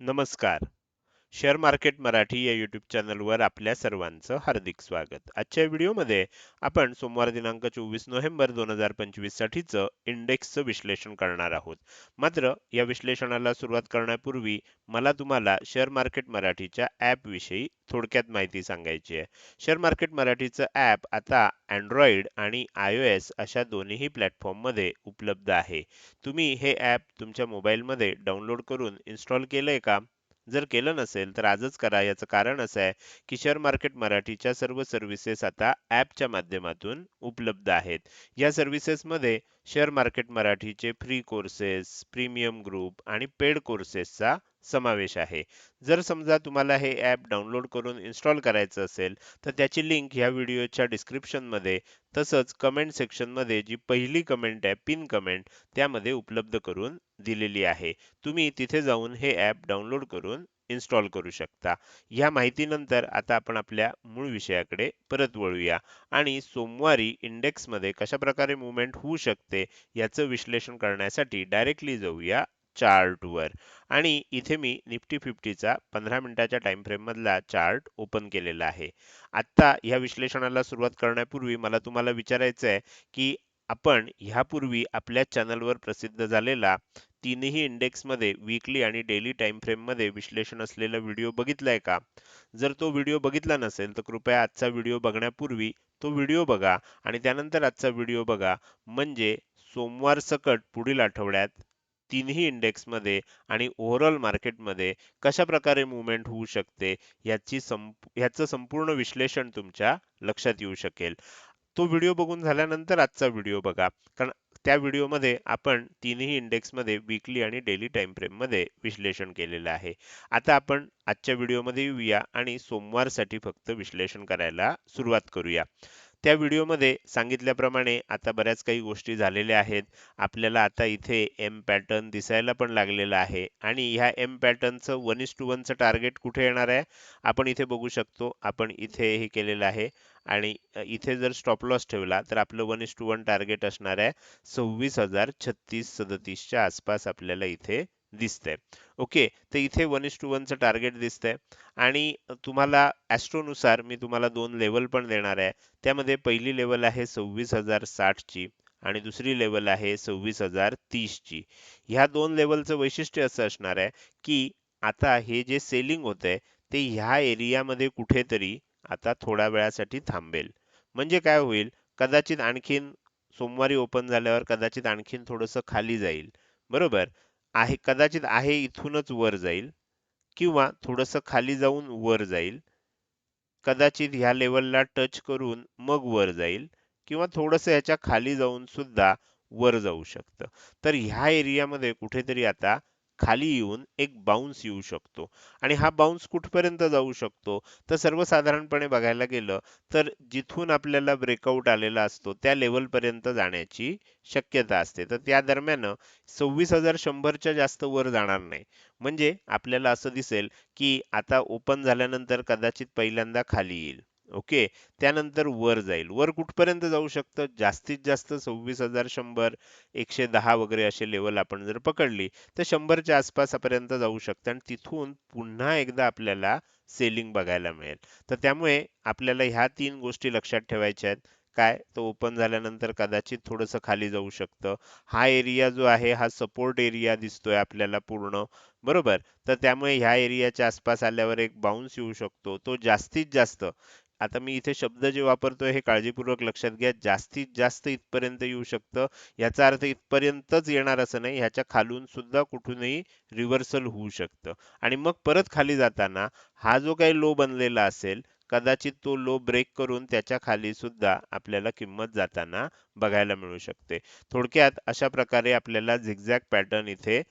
नमस्कार share market Marathi या YouTube चॅनलवर आपल्या सर्वांचं हार्दिक स्वागत. आजच्या व्हिडिओमध्ये आपण सोमवार दिनांक चोवीस नोव्हेंबर दोन हजार पंचवीस साठीचं इंडेक्सचं विश्लेषण करणार आहोत. मात्र या विश्लेषणाला सुरुवात करण्यापूर्वी मला तुम्हाला शेअर मार्केट मराठीच्या ॲपविषयी थोडक्यात माहिती सांगायची आहे. शेअर मार्केट मराठीचं ॲप आता अँड्रॉइड आणि आय ओ एस अशा दोन्ही प्लॅटफॉर्ममध्ये उपलब्ध आहे. तुम्ही हे ॲप तुमच्या मोबाईलमध्ये डाउनलोड करून इन्स्टॉल केलंय का? जर केलं नसेल तर आजच करा. याचं कारण असं आहे की शेअर मार्केट मराठीच्या सर्व सर्व्हिसेस आता ॲपच्या माध्यमातून उपलब्ध आहेत. या सर्व्हिसेसमध्ये शेअर मार्केट मराठीचे फ्री कोर्सेस प्रीमियम ग्रुप आणि पेड कोर्सेसचा समावेश आहे. जर समजा तुम्हाला हे ॲप डाउनलोड करून इन्स्टॉल करायचं असेल तर त्याची लिंक ह्या व्हिडिओच्या डिस्क्रिप्शनमध्ये तसंच कमेंट सेक्शनमध्ये जी पहिली कमेंट आहे पिन कमेंट त्यामध्ये उपलब्ध करून दिलेली आहे. तुम्ही तिथे जाऊन हे ॲप डाउनलोड करून इन्स्टॉल करू शकता. ह्या माहितीनंतर आता आपण आपल्या मूळ विषयाकडे परत वळूया. आणि सोमवारी इंडेक्समध्ये कशा प्रकारे मुवमेंट होऊ शकते याचं विश्लेषण करण्यासाठी डायरेक्टली जाऊया चार्टवर आणि इथे मी निफ्टी फिफ्टीचा पंधरा मिनिटाच्या टाइम फ्रेम मधला चार्ट ओपन केलेला आहे. आता ह्या विश्लेषणाला सुरुवात करण्यापूर्वी मला तुम्हाला विचारायचं आहे की आपण ह्यापूर्वी आपल्या चॅनलवर प्रसिद्ध झालेला तीनही इंडेक्समध्ये वीकली आणि डेली टाइम फ्रेममध्ये विश्लेषण असलेला व्हिडिओ बघितलाय का? जर तो व्हिडिओ बघितला नसेल तर कृपया आजचा व्हिडिओ बघण्यापूर्वी तो व्हिडिओ बघा. आणि त्यानंतर आजचा व्हिडिओ बघा. म्हणजे सोमवार सकट पुढील आठवड्यात तिन्ही इंडेक्समध्ये आणि ओव्हरऑल मार्केटमध्ये कशा प्रकारे मुवमेंट होऊ शकते याची संप ह्याचं संपूर्ण विश्लेषण तुमच्या लक्षात येऊ शकेल. तो व्हिडिओ बघून झाल्यानंतर आजचा व्हिडिओ बघा. कारण त्या व्हिडिओमध्ये आपण तिन्ही इंडेक्समध्ये वीकली आणि डेली टाइम फ्रेममध्ये विश्लेषण केलेलं आहे. आता आपण आजच्या व्हिडिओमध्ये येऊया आणि सोमवारसाठी फक्त विश्लेषण करायला सुरुवात करूया. त्या व्हिडिओमध्ये सांगितल्याप्रमाणे आता बऱ्याच काही गोष्टी झालेल्या आहेत. आपल्याला आता इथे एम पॅटर्न दिसायला पण लागलेला आहे. आणि ह्या एम पॅटर्नचं वन इस टू वनचं टार्गेट कुठे येणार आहे? आपण इथे बघू शकतो. आपण इथे हे केलेलं आहे. आणि इथे जर स्टॉप लॉस ठेवला तर आपलं one is two one target असणार आहे. सव्वीस हजार छत्तीस सदतीसच्या आसपास आपल्याला इथे दिसतंय. ओके तर इथे वन इस टू वनचं टार्गेट दिसतंय. आणि तुम्हाला ॲस्ट्रोनुसार मी तुम्हाला दोन लेवल पण देणार आहे. त्यामध्ये पहिली लेवल आहे सव्वीस हजार साठची आणि दुसरी लेवल आहे सव्वीस हजार तीसची. ह्या दोन लेवलचं वैशिष्ट्य असं असणार आहे की आता हे जे सेलिंग होत आहे ते ह्या एरियामध्ये कुठेतरी आता थोड्या वेळासाठी थांबेल. म्हणजे काय होईल? कदाचित आणखीन सोमवारी ओपन झाल्यावर कदाचित आणखीन थोडंसं खाली जाईल. बरोबर? आहे कदाचित आहे इथूनच वर जाईल किंवा थोडंसं खाली जाऊन वर जाईल. कदाचित ह्या लेवलला टच करून मग वर जाईल किंवा थोडंसं ह्याच्या खाली जाऊन सुद्धा वर जाऊ शकतं. तर ह्या एरियामध्ये कुठेतरी आता खाली येऊन एक बाउन्स येऊ शकतो. आणि हा बाउन्स कुठपर्यंत जाऊ शकतो? तर सर्वसाधारणपणे बघायला गेलं तर जिथून आपल्याला ब्रेकआउट आलेला असतो त्या लेवल पर्यंत जाण्याची शक्यता असते. तर त्या दरम्यान सव्वीस हजार शंभरच्या जास्त वर जाणार नाही. म्हणजे आपल्याला असं दिसेल की आता ओपन झाल्यानंतर कदाचित पहिल्यांदा खाली येईल. ओके? त्यानंतर वर जाईल. वर कुठपर्यंत जाऊ शकतं? जास्तीत जास्त सव्वीस हजार शंभर एकशे दहा वगैरे असे लेवल आपण जर पकडली तर शंभरच्या आसपासपर्यंत जाऊ शकतं आणि तिथून पुन्हा एकदा आपल्याला सेलिंग बघायला मिळेल. तर त्यामुळे आपल्याला ह्या तीन गोष्टी लक्षात ठेवायच्या आहेत. काय? तो ओपन झाल्यानंतर कदाचित थोडंसं खाली जाऊ शकतं. हा एरिया जो आहे हा सपोर्ट एरिया दिसतोय आपल्याला पूर्ण. बरोबर? तर त्यामुळे ह्या एरियाच्या आसपास आल्यावर एक बाउन्स येऊ शकतो. तो जास्तीत जास्त आता मी इथे शब्द जे वापरतोय हे काळजीपूर्वक लक्षात घ्या. जास्तीत जास्त इथपर्यंत येऊ शकतं. याचा अर्थ इथपर्यंतच येणार असं नाही. ह्याच्या खालून सुद्धा कुठूनही रिव्हर्सल होऊ शकतं. आणि मग परत खाली जाताना हा जो काही लो बनलेला असेल कदाचित तो लो ब्रेक करून त्याच्याखाली सुद्धा आपल्याला किंमत जाताना बघायला मिळू शकते. थोडक्यात अशा प्रकारे आपल्याला झिगझॅग पॅटर्न इथे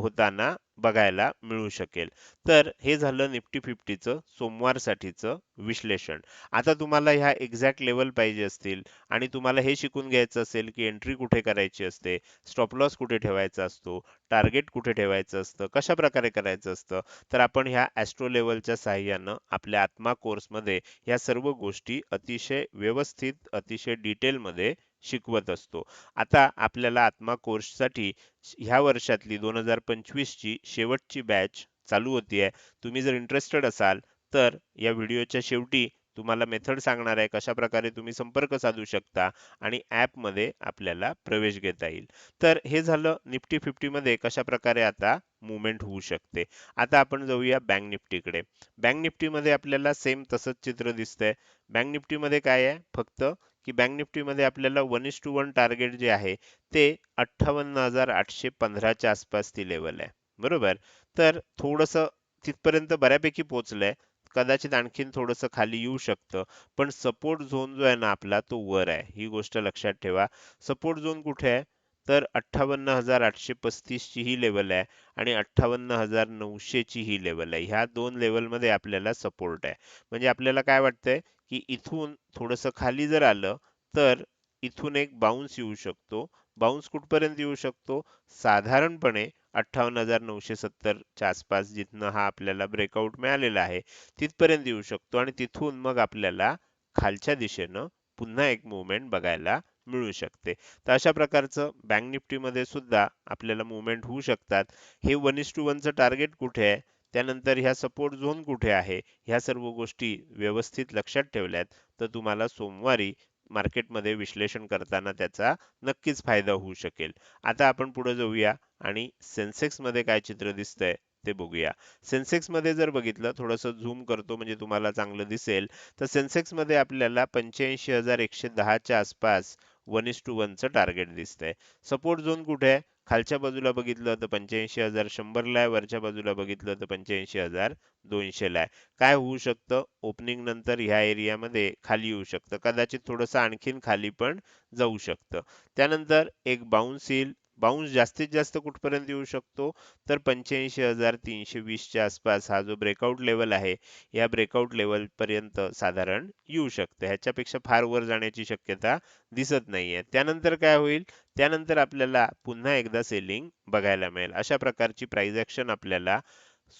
होताना बघायला मिळू शकेल. तर हे झालं निफ्टी फिफ्टीचं सोमवारसाठीचं विश्लेषण. आता तुम्हाला ह्या एक्झॅक्ट लेवल पाहिजे असतील आणि तुम्हाला हे शिकून घ्यायचं असेल की एंट्री कुठे करायची असते स्टॉप लॉस कुठे ठेवायचा असतो टार्गेट कुठे ठेवायचं असतं कशा प्रकारे करायचं असतं तर आपण ह्या ॲस्ट्रो लेवलच्या साह्यानं आपल्या आत्मा कोर्समध्ये ह्या सर्व गोष्टी अतिशय व्यवस्थित अतिशय डिटेलमध्ये शिकवत असतो. आता आपल्याला आत्मा कोर्ससाठी ह्या वर्षातली दोन हजार पंचवीस ची शेवटची बॅच चालू होतीये. तुम्ही जर इंटरेस्टेड असाल तर या व्हिडिओच्या शेवटी तुम्हाला मेथड सांगणार आहे कशा प्रकारे तुम्ही संपर्क साधू शकता आणि ऍपमध्ये आपल्याला प्रवेश घेता येईल. तर हे झालं निफ्टी फिफ्टी मध्ये कशा प्रकारे आता मुवमेंट होऊ शकते. आता आपण जाऊया बँक निफ्टीकडे. बँक निफ्टीमध्ये आपल्याला सेम तसंच चित्र दिसतंय. बँक निफ्टीमध्ये काय आहे? फक्त की बँक निफ्टीमध्ये आपल्याला one is two one target जे आहे ते अठ्ठावन्न हजार आठशे पंधराच्या आसपास ती लेवल आहे. बरोबर? तर थोडस तिथपर्यंत बऱ्यापैकी पोहोचलंय. कदाचित आणखीन थोडंसं खाली येऊ शकतं. पण सपोर्ट झोन जो आहे ना आपला तो वर आहे. ही गोष्ट लक्षात ठेवा. सपोर्ट झोन कुठे आहे? तर अठ्ठावन्न हजार आठशे पस्तीसची ही लेवल आहे आणि अठ्ठावन्न हजार नऊशेची ही लेवल आहे. ह्या दोन लेवलमध्ये आपल्याला सपोर्ट आहे. म्हणजे आपल्याला काय वाटतंय की इथून थोडंसं खाली जर आलं तर इथून एक बाउन्स येऊ शकतो. बाउन्स कुठपर्यंत येऊ शकतो? साधारणपणे अठ्ठावन्न हजार नऊशे सत्तरच्या आसपास जिथनं हा आपल्याला ब्रेकआउट मिळालेला आहे तिथपर्यंत येऊ शकतो. आणि तिथून मग आपल्याला खालच्या दिशेनं पुन्हा एक मुवमेंट बघायला मिळू शकते. तर अशा प्रकारचं बँक निफ्टीमध्ये सुद्धा आपल्याला मुवमेंट होऊ शकतात. हे वन इस टू वनचं टार्गेट कुठे आहे? त्यानंतर ह्या सपोर्ट झोन कुठे आहे? ह्या सर्व गोष्टी व्यवस्थित लक्षात ठेवल्यात. तर तुम्हाला सोमवारी मार्केटमध्ये विश्लेषण करताना त्याचा नक्कीच फायदा होऊ शकेल. आता आपण पुढे जाऊया आणि सेन्सेक्समध्ये काय चित्र दिसतंय ते बघूया. सेन्सेक्समध्ये जर बघितलं थोडंसं झूम करतो म्हणजे तुम्हाला चांगलं दिसेल. तर सेन्सेक्समध्ये आपल्याला पंच्याऐंशी हजार एकशे दहाच्या आसपास वन इस टू वनचं टार्गेट दिसतंय. सपोर्ट झोन कुठे आहे? खालच्या बाजूला बघितलं तर पंच्याऐंशी हजार. शंभरला आहे वरच्या बाजूला बघितलं तर पंच्याऐंशी हजार. दोनशेला आहे. काय होऊ शकतं? ओपनिंग नंतर ह्या एरियामध्ये खाली येऊ शकतं. कदाचित थोडंसं आणखीन खाली पण जाऊ शकतं. त्यानंतर एक बाउन्स येईल. बाउन्स जास्तीत जास्त कुठपर्यंत येऊ शकतो? तर पंच्याऐंशी हजार तीनशे वीसच्या आसपास हा जो ब्रेकआउट लेवल आहे या ब्रेकआउट लेवलपर्यंत साधारण येऊ शकते. ह्याच्यापेक्षा फार वर जाण्याची शक्यता दिसत नाहीये. त्यानंतर काय होईल? त्यानंतर आपल्याला पुन्हा एकदा सेलिंग बघायला मिळेल. अशा प्रकारची प्राइस ॲक्शन आपल्याला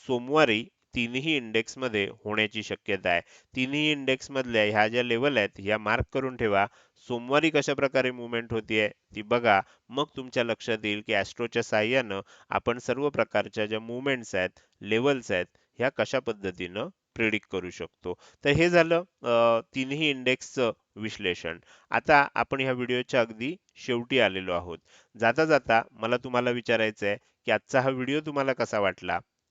सोमवारी तिन्ही इंडेक्समध्ये होण्याची शक्यता आहे. तिन्ही इंडेक्स मधल्या ह्या ज्या लेवल आहेत ह्या मार्क करून ठेवा. सोमवारी कशा प्रकारे मुवमेंट होतीये ती बघा. मग तुमच्या लक्षात येईल की ॲस्ट्रोच्या साह्यानं आपण सर्व प्रकारच्या ज्या मुवमेंट्स आहेत लेवल्स आहेत ह्या कशा पद्धतीनं प्रिडिक्ट करू शकतो. तर हे झालं तिन्ही इंडेक्सचं विश्लेषण. आता आपण ह्या व्हिडिओच्या अगदी शेवटी आलेलो आहोत. जाता जाता मला तुम्हाला विचारायचं आहे की आजचा हा व्हिडिओ तुम्हाला कसा वाटला?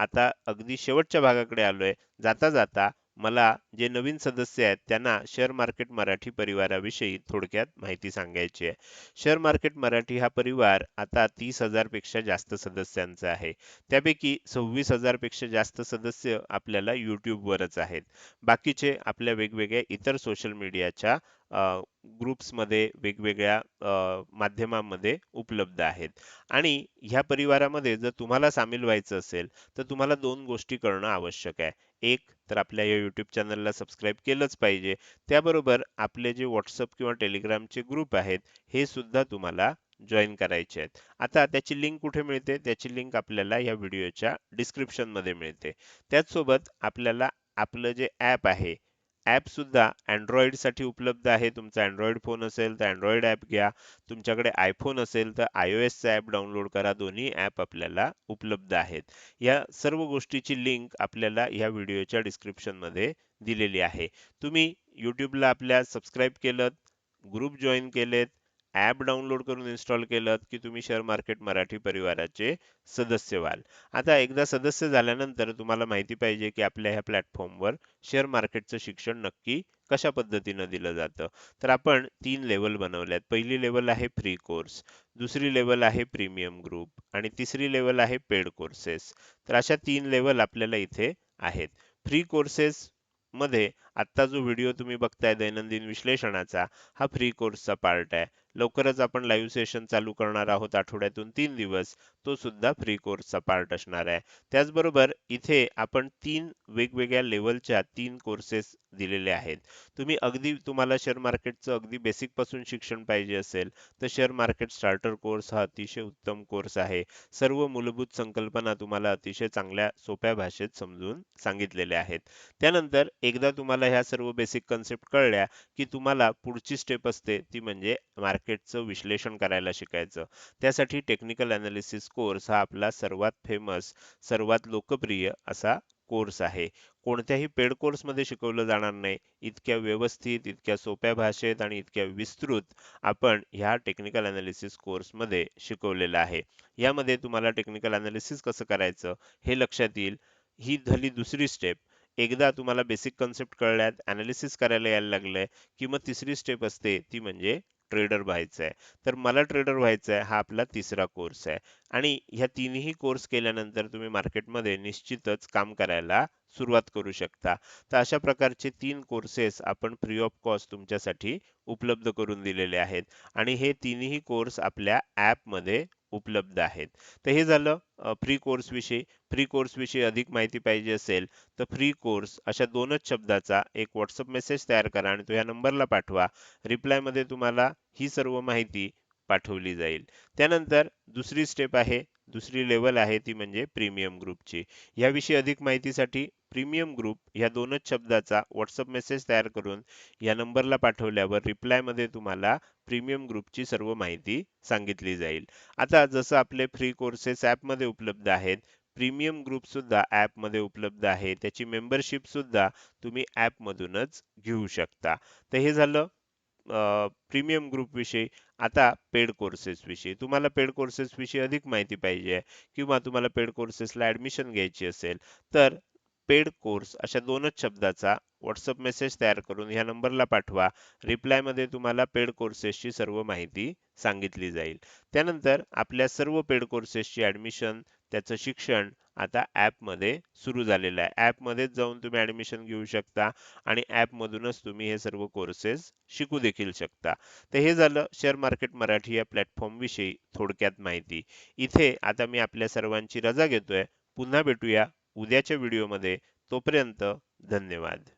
आता अगदी शेवटच्या भागाकडे आलोय. जाता जाता मला जे नवीन सदस्य आहेत त्यांना शेअर मार्केट मराठी परिवाराविषयी थोडक्यात माहिती सांगायची आहे. शेअर मार्केट मराठी हा परिवार आता तीस हजारपेक्षा जास्त सदस्यांचा आहे. त्यापैकी सव्वीस हजारपेक्षा जास्त सदस्य आपल्याला यूट्यूबवरच आहेत. बाकीचे आपल्या वेगवेगळ्या इतर सोशल मीडियाच्या ग्रुप्समध्ये वेगवेगळ्या माध्यमांमध्ये उपलब्ध आहेत. आणि ह्या परिवारामध्ये जर तुम्हाला सामील व्हायचं असेल तर तुम्हाला दोन गोष्टी करणं आवश्यक आहे. एक तर आपल्या या यूट्यूब चॅनलला सबस्क्राईब केलंच पाहिजे. त्याबरोबर आपले जे व्हॉट्सअप किंवा टेलिग्रामचे ग्रुप आहेत हे सुद्धा तुम्हाला जॉईन करायचे आहेत. आता त्याची लिंक कुठे मिळते? त्याची लिंक आपल्याला या व्हिडिओच्या डिस्क्रिप्शनमध्ये मिळते. त्याचसोबत आपल्याला आपलं जे ॲप आहे ॲप सुद्धा उपलब्ध आहे. तुमचा अँड्रॉइड फोन असेल तर अँड्रॉइड ॲप घ्या. तुमच्याकडे आयफोन असेल तर आय ओ एसचा ॲप डाउनलोड करा. दोन्ही ॲप आपल्याला उपलब्ध आहेत. या सर्व गोष्टीची लिंक आपल्याला या व्हिडिओच्या डिस्क्रिप्शनमध्ये दिलेली आहे. तुम्ही यूट्यूबला आपल्या सबस्क्राईब केलं ग्रुप जॉईन केलेत ॲप डाउनलोड करून इन्स्टॉल केलं की तुम्ही शेअर मार्केट मराठी परिवाराचे सदस्य व्हाल आता एकदा सदस्य झाल्यानंतर तुम्हाला माहिती पाहिजे की आपल्या ह्या प्लॅटफॉर्मवर शेअर मार्केटचं शिक्षण नक्की कशा पद्धतीनं दिलं जातं. तर आपण तीन लेवल बनवल्यात. पहिली लेवल आहे फ्री कोर्स दुसरी लेवल आहे प्रीमियम ग्रुप आणि तिसरी लेवल आहे पेड कोर्सेस. तर अशा तीन लेवल आपल्याला इथे आहेत. फ्री कोर्सेस मध्ये आत्ता जो व्हिडिओ तुम्ही बघताय दैनंदिन विश्लेषणाचा हा फ्री कोर्सचा पार्ट आहे. लवकरच आपण लाईव्ह सेशन चालू करणार आहोत आठवड्यातून तीन दिवस. तो सुद्धा फ्री कोर्सचा पार्ट असणार आहे. त्याचबरोबर इथे आपण तीन वेगवेगळ्या लेवलच्या तीन कोर्सेस दिलेले आहेत. तुम्ही अगदी तुम्हाला शेअर मार्केटचं अगदी बेसिकपासून शिक्षण पाहिजे असेल तर शेअर मार्केट स्टार्टर कोर्स हा अतिशय उत्तम कोर्स आहे. सर्व मूलभूत संकल्पना तुम्हाला अतिशय चांगल्या सोप्या भाषेत समजून सांगितलेल्या आहेत. त्यानंतर एकदा तुम्हाला ह्या सर्व बेसिक कन्सेप्ट कळल्या की तुम्हाला पुढची स्टेप असते ती म्हणजे मार्केटचं विश्लेषण करायला शिकायचं. त्यासाठी टेक्निकल अनालिसिस कोर्स हा आपला सर्वात फेमस सर्वात लोकप्रिय असा कोर्स आहे. कोणत्याही पेड कोर्समध्ये शिकवलं जाणार नाही. इतक्या व्यवस्थित इतक्या सोप्या भाषेत आणि इतक्या विस्तृत आपण ह्या टेक्निकल अनालिसिस कोर्समध्ये शिकवलेलं आहे. यामध्ये तुम्हाला टेक्निकल अनालिसिस कसं करायचं हे लक्षात येईल. ही झाली दुसरी स्टेप एकदा तुम्हाला बेसिक कन्सेप्ट कळल्यात अनालिसिस करायला यायला लागलंय की मग तिसरी स्टेप असते ती म्हणजे ट्रेडर व्हायचं आहे तर मला ट्रेडर व्हायचं आहे हा आपला तिसरा कोर्स आहे. आणि ह्या तिन्ही कोर्स केल्यानंतर तुम्ही मार्केटमध्ये निश्चितच काम करायला सुरुवात करू शकता. तर अशा प्रकारचे तीन कोर्सेस आपण फ्री ऑफ कॉस्ट तुमच्यासाठी उपलब्ध करून दिलेले आहेत. आणि हे तिन्ही कोर्स आपल्या ॲपमध्ये उपलब्ध आहेत. तर हे झालं फ्री कोर्स विषयी. फ्री कोर्स विषयी अधिक माहिती पाहिजे असेल तर फ्री कोर्स अशा दोनच शब्दाचा एक व्हॉट्सअप मेसेज तयार करा आणि तो या नंबरला पाठवा. रिप्लायमध्ये तुम्हाला ही सर्व माहिती पाठवली जाईल. त्यानंतर दुसरी स्टेप आहे दुसरी लेवल आहे ती म्हणजे प्रीमियम ग्रुपची याविषयी अधिक माहितीसाठी प्रीमियम ग्रुप ह्या दोनच शब्दाचा व्हॉट्सअप मेसेज तयार करून या नंबरला पाठवल्यावर रिप्लायमध्ये तुम्हाला प्रीमियम ग्रुपची सर्व माहिती सांगितली जाईल. आता जसं आपले फ्री कोर्सेस ॲपमध्ये उपलब्ध आहेत प्रीमियम ग्रुप सुद्धा मध्ये उपलब्ध आहे त्याची मेंबरशिप सुद्धा तुम्ही मधूनच घेऊ शकता. तर हे झालं प्रीमियम ग्रुप विषयी. आता पेड कोर्सेस विषयी. तुम्हाला पेड कोर्सेस विषयी अधिक माहिती पाहिजे किंवा तुम्हाला पेड कोर्सेसला ऍडमिशन घ्यायची असेल तर पेड कोर्स अशा दोनच शब्दाचा व्हॉट्सअप मेसेज तयार करून ह्या नंबरला पाठवा. रिप्लायमध्ये तुम्हाला पेड कोर्सेसची सर्व माहिती सांगितली जाईल. त्यानंतर आपल्या सर्व पेड कोर्सेसची ऍडमिशन त्याचं शिक्षण आता ॲपमध्ये सुरू झालेलं आहे. ॲपमध्येच जाऊन तुम्ही ऍडमिशन घेऊ शकता आणि ॲपमधूनच तुम्ही हे सर्व कोर्सेस शिकू देखील शकता. तर हे झालं शेअर मार्केट मराठी या प्लॅटफॉर्मविषयी थोडक्यात माहिती. इथे आता मी आपल्या सर्वांची रजा घेतोय. पुन्हा भेटूया. उद्याच्या व्हिडिओमध्ये तोपर्यंत धन्यवाद.